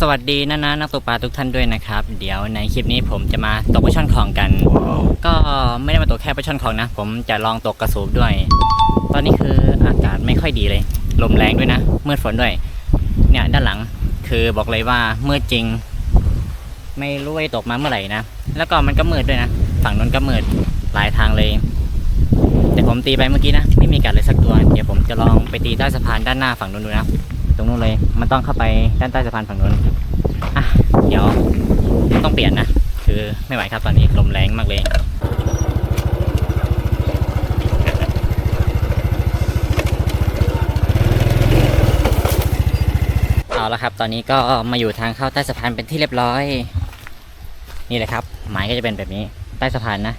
สวัสดีนะนะนักตกปลาทุกท่านด้วยนะครับ เดี๋ยวในคลิปนี้ผมจะมาตกปลาช่อนของกัน ก็ไม่ได้มาตกแค่ปลาช่อนของนะ ผมจะลองตกกระสูบด้วย ตอนนี้คืออากาศไม่ค่อยดีเลย ลมแรงด้วยนะมืดฝนด้วย เนี่ยด้านหลังคือบอกเลยว่ามืดจริง ไม่รู้ว่าตกมาเมื่อไหร่นะแล้วก็มันก็มืดด้วยนะฝั่งนู้นก็มืดหลายทางเลย แต่ผมตีไปเมื่อกี้นะไม่มีกัดเลยสักตัว เดี๋ยวผมจะลองไปตีใต้สะพานด้านหน้าฝั่งนู้นดูนะ ตรงนู้นเลย มันต้องเข้าไปด้านใต้สะพานฝั่งนู้นอะเดี๋ยวต้องเปลี่ยนนะ คือไม่ไหวครับตอนนี้ลมแรงมากเลยเอาละครับ ตอนนี้ก็มาอยู่ทางเข้าใต้สะพานเป็นที่เรียบร้อย นี่แหละครับ หมายก็จะเป็นแบบนี้ ใต้สะพานนะ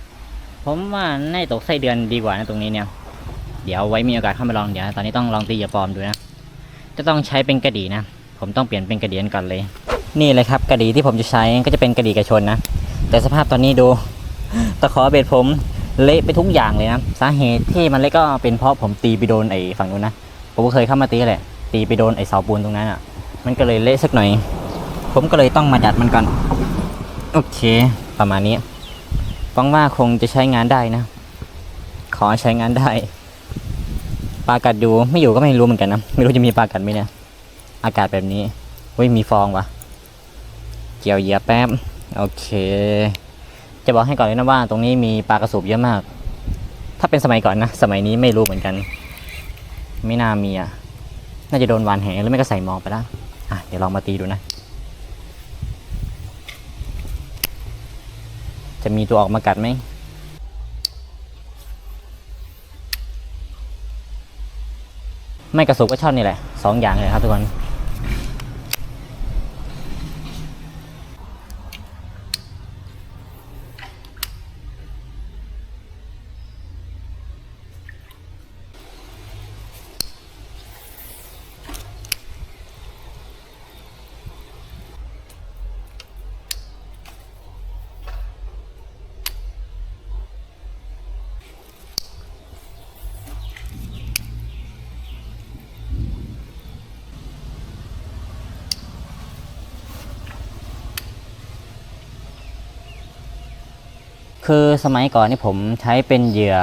ผมว่าในตกไส้เดือนดีกว่านะตรงนี้เนี่ย เดี๋ยวไว้มีโอกาสเข้ามาลอง เดี๋ยว ตอนนี้ต้องลองตีเหยื่อปลอมดูนะ จะต้องใช้เป็นกระดีนะ ผมต้องเปลี่ยนเป็นกระดีกันก่อนเลย นี่เลยครับกระดีที่ผมจะใช้ก็จะเป็นกระดีกระชนนะ แต่สภาพตอนนี้ดู ตะขอเบ็ดผมเละไปทุกอย่างเลยนะ สาเหตุที่มันเละก็เป็นเพราะผมตีไปโดนไอ้ฝั่งนู้นนะ ผมก็เคยเข้ามาตีแหละ ตีไปโดนไอ้เสาปูนตรงนั้นอะ มันก็เลยเละสักหน่อย ผมก็เลยต้องมาดัดมันก่อน โอเค ประมาณนี้หวังว่าคงจะใช้งานได้นะ ขอใช้งานได้ ปลากัดอยู่ไม่อยู่ก็ไม่รู้เหมือนกันนะไม่รู้จะมีปลากัดไหมเนี่ยอากาศแบบนี้เฮ้ยมีฟองวะเกี่ยวเหยียบแป๊บโอเค จะบอกให้ก่อนเลยนะว่า ตรงนี้มีปลากระสูบเยอะมาก ถ้าเป็นสมัยก่อนนะสมัยนี้ไม่รู้เหมือนกัน ไม่น่ามีอะน่าจะโดนวานแหหรือไม่ก็ใส่มอกไปล้วอะเดี๋ยวลองมาตีดูนะ จะมีตัวออกมากัดไหม ไม่กระสุนก็ช่อนนี่แหละสองอย่างเลยครับทุกคน คือสมัยก่อนนี่ผมใช้เป็นเหยื่อ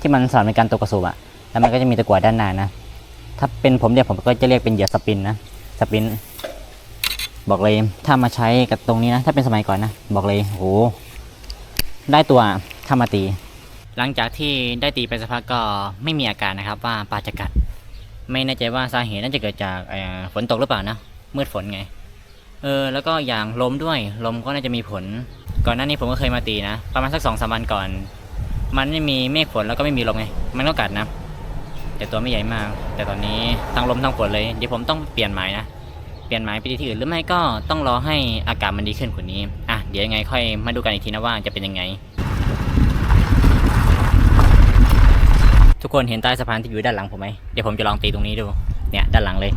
ที่มันสำหรับในการตกกระสุนอะแล้วมันก็จะมีตะกั่วด้านหน้านะ ถ้าเป็นผมเนี่ยผมก็จะเรียกเป็นเหยื่อสปินนะ สปิน บอกเลยถ้ามาใช้กับตรงนี้นะ ถ้าเป็นสมัยก่อนนะ บอกเลยโหได้ตัวถ้ามาตี หลังจากที่ได้ตีไปสักพักก็ไม่มีอาการนะครับว่าปลาจะกัด ไม่แน่ใจว่าสาเหตุน่าจะเกิดจากฝนตกหรือเปล่านะมืดฝนไง เออแล้วก็อย่างลมด้วยลมก็น่าจะมีผล ก่อนหน้านี้ผมก็เคยมาตีนะ ประมาณสักสองสามวันก่อน มันไม่มีเมฆฝนแล้วก็ไม่มีลมไง มันก็กัดนะ แต่ตัวไม่ใหญ่มาก แต่ตอนนี้ทั้งลมทั้งฝนเลย เดี๋ยวผมต้องเปลี่ยนหมายนะ เปลี่ยนหมายไปที่อื่นหรือไม่ก็ต้องรอให้อากาศมันดีขึ้นกว่านี้ อะ เดี๋ยวยังไงค่อยมาดูกันอีกทีนะว่าจะเป็นยังไง ทุกคนเห็นใต้สะพานที่อยู่ด้านหลังผมไหมเดี๋ยวผมจะลองตีตรงนี้ดู เนี่ยด้านหลังเลย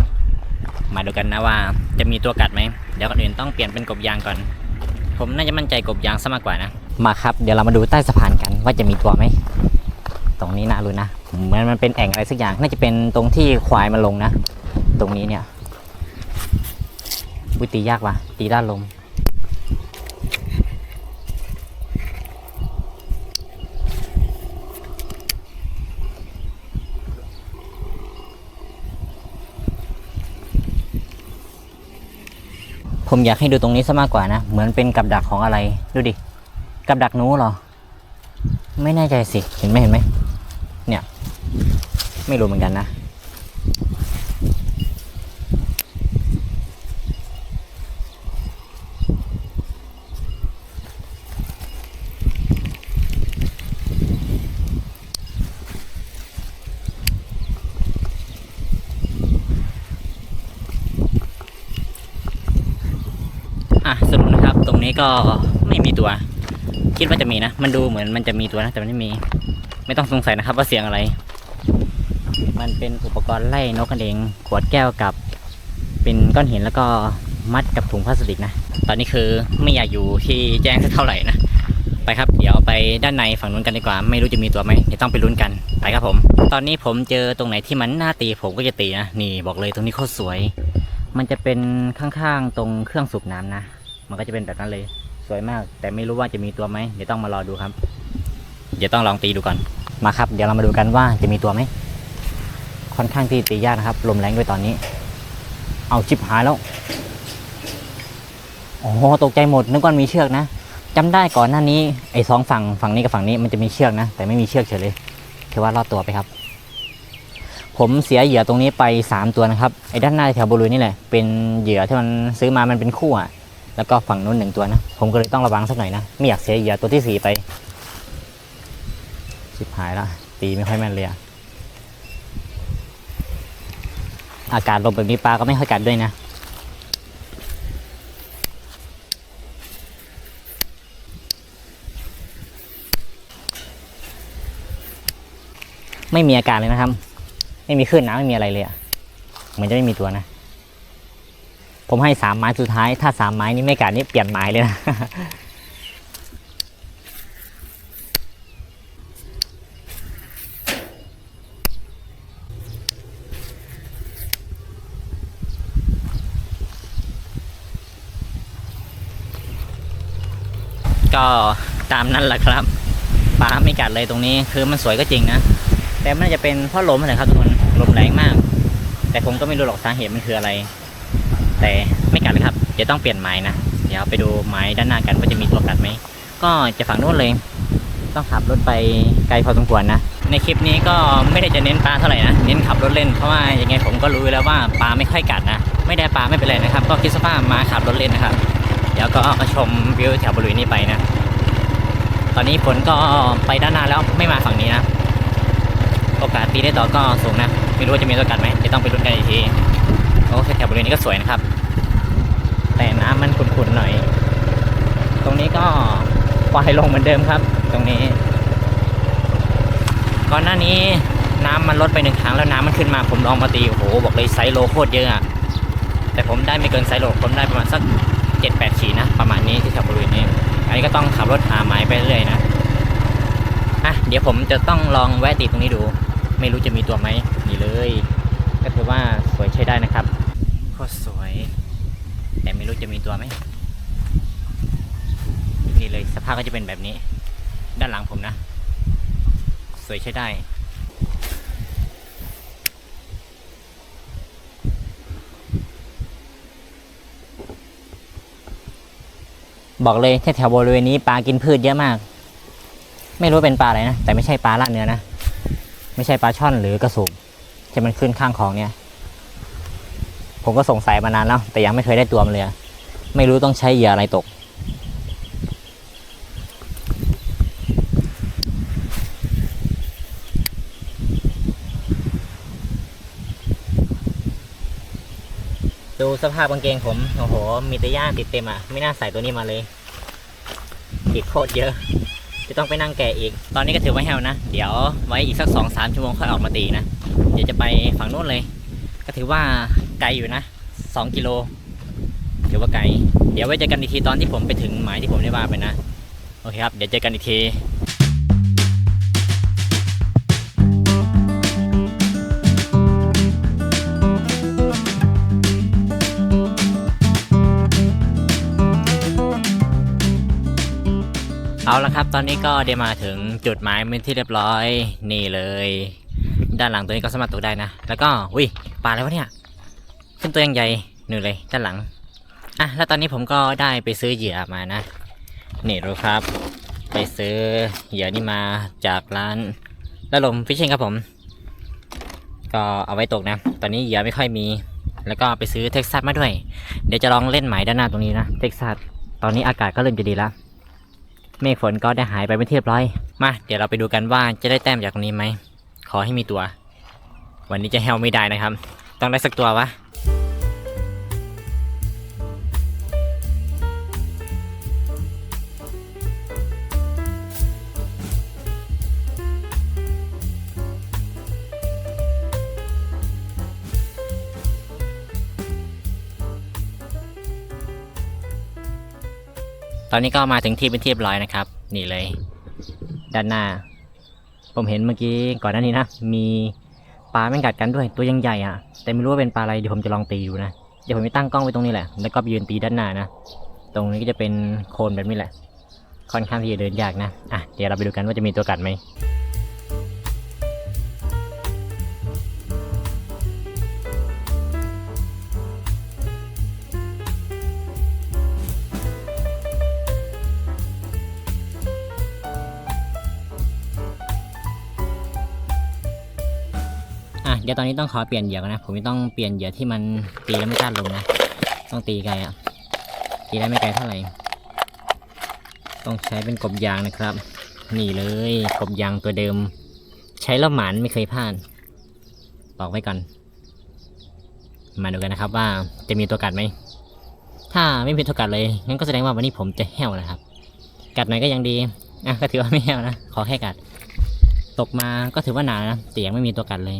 มาดูกันนะว่าจะมีตัวกัดไหม เดี๋ยวก่อนอื่นต้องเปลี่ยนเป็นกบยางก่อน ผมน่าจะมั่นใจกบยางซะมากกว่านะ มาครับ เดี๋ยวเรามาดูใต้สะพานกันว่าจะมีตัวไหม ตรงนี้น่ารู้นะเหมือนมันเป็นแอ่งอะไรสักอย่าง น่าจะเป็นตรงที่ควายมาลงนะ ตรงนี้เนี่ยวิตียากว่ะตีด้านลม ผมอยากให้ดูตรงนี้ซะมากกว่านะ เหมือนเป็นกับดักของอะไร ดูดิ กับดักหนูเหรอ ไม่แน่ใจสิ เห็นไหมเห็นไหม เนี่ย ไม่รู้เหมือนกันนะอะสรุปนะครับ ตรงนี้ ก็ไม่มีตัว คิดว่าจะมีนะ มันดูเหมือนมันจะมีตัวนะแต่มันไม่มี ไม่ต้องสงสัยนะครับว่าเสียงอะไร มันเป็นอุปกรณ์ไล่นกกันเอง ขวดแก้วกับ เป็นก้อนหินแล้วก็มัดกับถุงพลาสติกนะ ตอนนี้คือไม่อยากอยู่ที่แจ้งสักเท่าไหร่นะ ไปครับ เดี๋ยวไปด้านในฝั่งนู้นกันดีกว่า ไม่รู้จะมีตัวไหมเดี๋ยวต้องไปลุ้นกัน ไปครับผม ตอนนี้ผมเจอตรงไหนที่มันน่าตีผมก็จะตีนะ นี่บอกเลยตรงนี้โคตรสวย มันจะเป็นข้างๆตรงเครื่องสูบน้ำนะ มันก็จะเป็นแบบนั้นเลย สวยมาก แต่ไม่รู้ว่าจะมีตัวไหมเดี๋ยวต้องมารอดูครับ เดี๋ยวต้องลองตีดูก่อนมาครับ เดี๋ยวเรามาดูกันว่าจะมีตัวไหมค่อนข้างที่ตียากนะครับลมแรงด้วยตอนนี้ เอาชิบหายแล้วโอ้โหตกใจหมดนึกว่ามีเชือกนะจำได้ก่อนหน้านี้ไอ้สองฝั่งฝั่งนี้กับฝั่งนี้มันจะมีเชือกนะ แต่ไม่มีเชือกเฉยเลยถือว่ารอดตัวไปครับ ผมเสียเหยื่อตรงนี้ไปสามตัวนะครับไอ้ด้านหน้าแถวบริเวณนี่แหละเป็นเหยื่อที่มันซื้อมามันเป็นคู่อะ แล้วก็ฝั่งนู้นหนึ่งตัวนะ ผมก็เลยต้องระวังสักหน่อยนะ ไม่อยากเสียเหยื่อตัวที่สี่ไปชิบหายละตีไม่ค่อยแม่นเลยอะอากาศลมแบบนี้ปลาก็ไม่ค่อยกัดด้วยนะ ไม่มีอาการเลยนะครับ ไม่มีคลื่นน้ำไม่มีอะไรเลยอะเหมือนจะไม่มีตัวนะ ผมให้สามไม้สุดท้าย ถ้าสามไม้นี้ไม่กัดนี่เปลี่ยนไม้เลยนะก็ตามนั้นแหละครับปลาไม่กัดเลยตรงนี้คือมันสวยก็จริงนะ แต่มันจะเป็นเพราะลมนะครับทุกคนลมแรงมาก แต่ผมก็ไม่รู้หรอกสาเหตุมันคืออะไร แต่ไม่กัดเลยครับเดี๋ยวต้องเปลี่ยนไม้นะเดี๋ยวไปดูไม้ด้านหน้ากันว่าจะมีตัวกัดไหมก็จะฝั่งนู้นเลย ต้องขับรถไปไกลพอสมควรนะในคลิปนี้ก็ไม่ได้จะเน้นปลาเท่าไหร่นะเน้นขับรถเล่นเพราะว่ายังไงผมก็รู้แล้วว่าปลาไม่ค่อยกัดนะไม่ได้ปลาไม่เป็นไรนะครับ ก็คิดสภาพมาขับรถเล่นนะครับ เดี๋ยวก็มาชมวิวแถวบริเวณนี้ไปนะตอนนี้ฝนก็ไปด้านหน้าแล้วไม่มาฝั่งนี้นะโอกาสตีได้ต่อก็สูงนะ ไม่รู้ว่าจะมีตัวกัดไหมจะต้องไปลุ้นกันอีกที โอ้แถวบริเวณนี้ก็สวยนะครับ แต่น้ำมันขุ่นๆหน่อย ตรงนี้ก็ปล่อยลงเหมือนเดิมครับ ตรงนี้ ก่อนหน้านี้น้ำมันลดไปหนึ่งครั้งแล้วน้ำมันขึ้นมาผมลองมาตีโอ้โหบอกเลยไซโลโคตรเยอะอะแต่ผมได้ไม่เกินไซโลผมได้ประมาณสักเจ็ดแปดขีนะประมาณนี้ที่แถวบริเวณนี้ อันนี้ก็ต้องขับรถหาไม้ไปเรื่อยนะอะเดี๋ยวผมจะต้องลองแวะตีตรงนี้ดู ไม่รู้จะมีตัวไหมนี่เลย ก็ถือว่าสวยใช้ได้นะครับโคตรสวย แต่ไม่รู้จะมีตัวไหมนี่เลยสภาพก็จะเป็นแบบนี้ ด้านหลังผมนะ สวยใช้ได้บอกเลยแถวบริเวณนี้ปลากินพืชเยอะมาก ไม่รู้เป็นปลาอะไรนะ แต่ไม่ใช่ปลาละเนื้อนะ ไม่ใช่ปลาช่อนหรือกระสุน ที่มันขึ้นข้างของเนี่ย ผมก็สงสัยมานานแล้ว แต่ยังไม่เคยได้ตัวมันเลย ไม่รู้ต้องใช้เหยื่ออะไรตก ดูสภาพกางเกงผม โอ้โห มีแต่ย่างติดเต็มอะ ไม่น่าใส่ตัวนี้มาเลย ติดโคตรเยอะ จะต้องไปนั่งแกะอีก ตอนนี้ก็ถือว่าแฮวนะ เดี๋ยวไว้อีกสักสองสามชั่วโมงค่อยออกมาตีนะ เดี๋ยวจะไปฝั่งนู้นเลย ก็ถือว่าไกลอยู่นะสองกิโล ถือว่าไกล เดี๋ยวไว้เจอกันอีกทีตอนที่ผมไปถึงหมายที่ผมได้ว่าไปนะ โอเคครับ เดี๋ยวเจอกันอีกที เอาละครับตอนนี้ก็ได้มาถึงจุดหมายเป็นที่เรียบร้อยนี่เลย ด้านหลังตัวนี้ก็สามารถตกได้นะ แล้วก็อุ้ยปลาอะไรวะเนี่ยขึ้นตัวยังใหญ่หนึ่งเลยด้านหลังอะแล้วตอนนี้ผมก็ได้ไปซื้อเหยื่อมานะนี่ดูครับ ไปซื้อเหยื่อนี่มาจากร้านละลมฟิชชิงครับผม ก็เอาไว้ตกนะ ตอนนี้เหยื่อไม่ค่อยมี แล้วก็ไปซื้อเท็กซัสมาด้วย เดี๋ยวจะลองเล่นหมายด้านหน้าตรงนี้นะเท็กซัสตอนนี้อากาศก็เริ่มจะดีแล้ว เมฆฝนก็ได้หายไปเป็นที่เรียบร้อย มา เดี๋ยวเราไปดูกันว่าจะได้แต้มจากตรงนี้ไหม ขอให้มีตัว วันนี้จะแฮลไม่ได้นะครับ ต้องได้สักตัววะ อนนี้ก็มาถึงที่เป็นที่เรียบร้อยนะครับ นี่เลย ด้านหน้า ผมเห็นเมื่อกี้ก่อนหน้านี้นะ มีปลาแม่งกัดกันด้วยตัวยังใหญ่อะ่ะ แต่ไม่รู้ว่าเป็นปลาอะไรเดี๋ยวผมจะลองตีดูนะ เดี๋ยวผมไปตั้งกล้องไว้ตรงนี้แหละ แล้วก็ไปยืนตีด้านหน้านะ ตรงนี้ก็จะเป็นโคนแบบนี้แหละ ค่อนข้างที่จะเดินยากนะ อะ เดี๋ยวเราไปดูกันว่าจะมีตัวกัดไหม เดี๋ยวตอนนี้ต้องขอเปลี่ยนเหยื่อก่อนนะ ผมต้องเปลี่ยนเหยื่อที่มันตีแล้วไม่กล้าลงนะ ต้องตีไกลอะ ตีได้ไม่ไกลเท่าไหร่ ต้องใช้เป็นกบยางนะครับ นี่เลยกบยางตัวเดิม ใช้แล้วหมานไม่เคยพลาด บอกไว้ก่อน มาดูกันนะครับว่าจะมีตัวกัดไหม ถ้าไม่มีตัวกัดเลย งั้นก็แสดงว่าวันนี้ผมจะแห้วนะครับ กัดหน่อยก็ยังดี อะก็ถือว่าไม่แห้วนะ ขอแค่กัดตกมาก็ถือว่าหนานะแต่ยังไม่มีตัวกัดเลย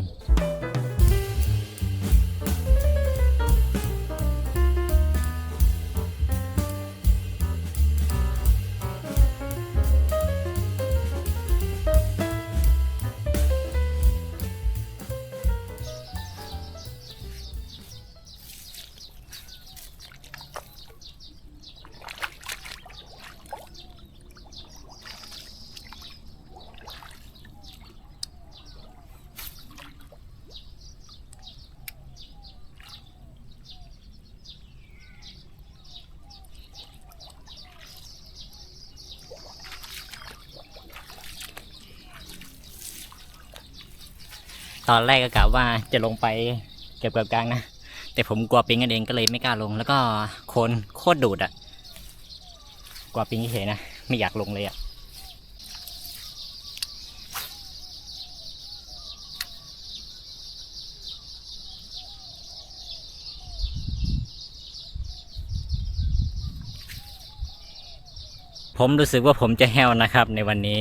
ตอนแรกก็กะว่าจะลงไปเก็บกับกลางนะ แต่ผมกลัวปิงกันเองก็เลยไม่กล้าลง แล้วก็โคนโคตรดูดอะกลัวปิงเฉยนะ ไม่อยากลงเลยอะผมรู้สึกว่าผมจะแห้วนะครับในวันนี้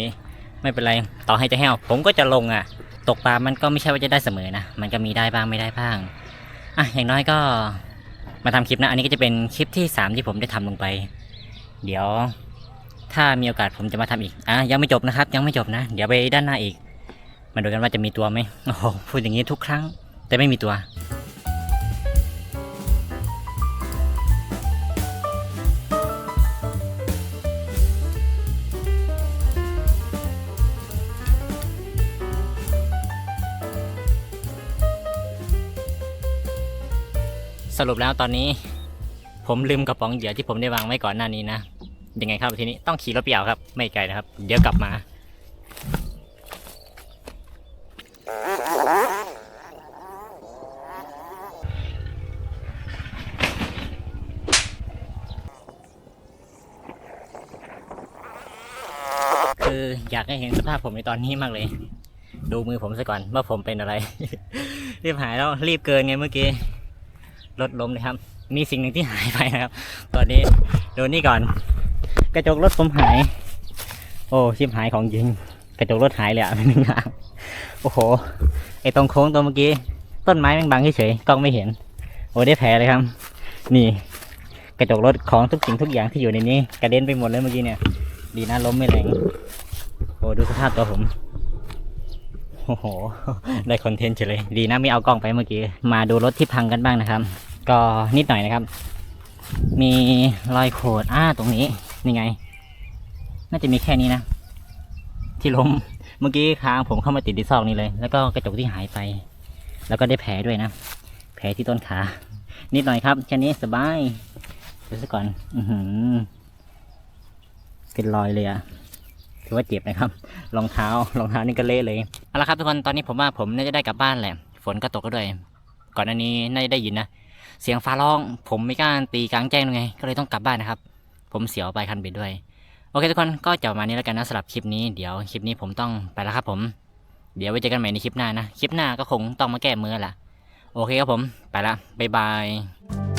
ไม่เป็นไรต่อให้จะแห้ว ผมก็จะลงอะ ตกปลา มันก็ไม่ใช่ว่าจะได้เสมอนะ มันก็มีได้บ้างไม่ได้บ้าง อะ อย่างน้อยก็มาทำคลิปนะ อันนี้ก็จะเป็นคลิปที่สามที่ผมได้ทำลงไป เดี๋ยวถ้ามีโอกาสผมจะมาทำอีก อะ ยังไม่จบนะครับ ยังไม่จบนะ เดี๋ยวไปด้านหน้าอีก มาดูกันว่าจะมีตัวไหมโอ้โห พูดอย่างนี้ทุกครั้ง แต่ไม่มีตัว สรุปแล้วตอนนี้ ผมลืมกระป๋องเหยื่อที่ผมได้วางไว้ก่อนหน้านี้นะยังไงครับทีนี้ต้องขี่รถเปล่าครับ ไม่ไกลนะครับ เดี๋ยวกลับมา คืออยากให้เห็นสภาพผมในตอนนี้มากเลย ดูมือผมซะก่อนว่าผมเป็นอะไร รีบหายแล้วรีบเกินไงเมื่อกี้ รถล้มเลยครับ มีสิ่งหนึ่งที่หายไปนะครับ ตอนนี้ดูนี่ก่อน กระจกรถผมหาย โอ้ชิบหายของจริง กระจกรถหายเลยอะเป็นหนึ่งอย่าโอ้โห ไอตรงโค้งตัวเมื่อกี้ ต้นไม้แม่งบังเฉยๆกล้องไม่เห็น โอ้ได้แผลเลยครับ นี่ กระจกรถของทุกสิ่งทุกอย่างที่อยู่ในนี้ กระเด็นไปหมดเลยเมื่อกี้เนี่ย ดีนะล้มไม่แรงโอ้ดูสภาพตัวผม โอ้โห ได้คอนเทนต์เฉยเลย ดีนะไม่เอากล้องไปเมื่อกี้ มาดูรถที่พังกันบ้างนะครับ ก็นิดหน่อยนะครับ มีรอยโขดอ้าตรงนี้ นี่ไง น่าจะมีแค่นี้นะ ที่ล้ม เมื่อกี้ค้างผมเข้ามาติดที่ซอกนี้เลย แล้วก็กระจกที่หายไป แล้วก็ได้แผลด้วยนะ แผลที่ต้นขา นิดหน่อยครับ แค่นี้สบาย ดูซะก่อน อือหือเป็นรอยเลยอะถือว่าเจ็บนะครับ รองเท้ารองเท้านี่ก็เละเลย เอาละครับทุกคนตอนนี้ผมว่าผมน่าจะได้กลับบ้านแหละ ฝนก็ตกก็ด้วย ก่อนหน้านี้น่าจะได้ยินนะ เสียงฟ้าร้อง ผมไม่กล้าตีกลางแจ้งด้ยไง ก็เลยต้องกลับบ้านนะครับ ผมเสียวไปคันเบ็ดด้วย โอเคทุกคนก็จะประมาณนี้แล้วกันนะสำหรับคลิปนี้ เดี๋ยวคลิปนี้ผมต้องไปแล้วครับผม เดี๋ยวไว้เจอกันใหม่ในคลิปหน้านะ คลิปหน้าก็คงต้องมาแก้มือแหละโอเคครับผม ไปละบ๊ายบาย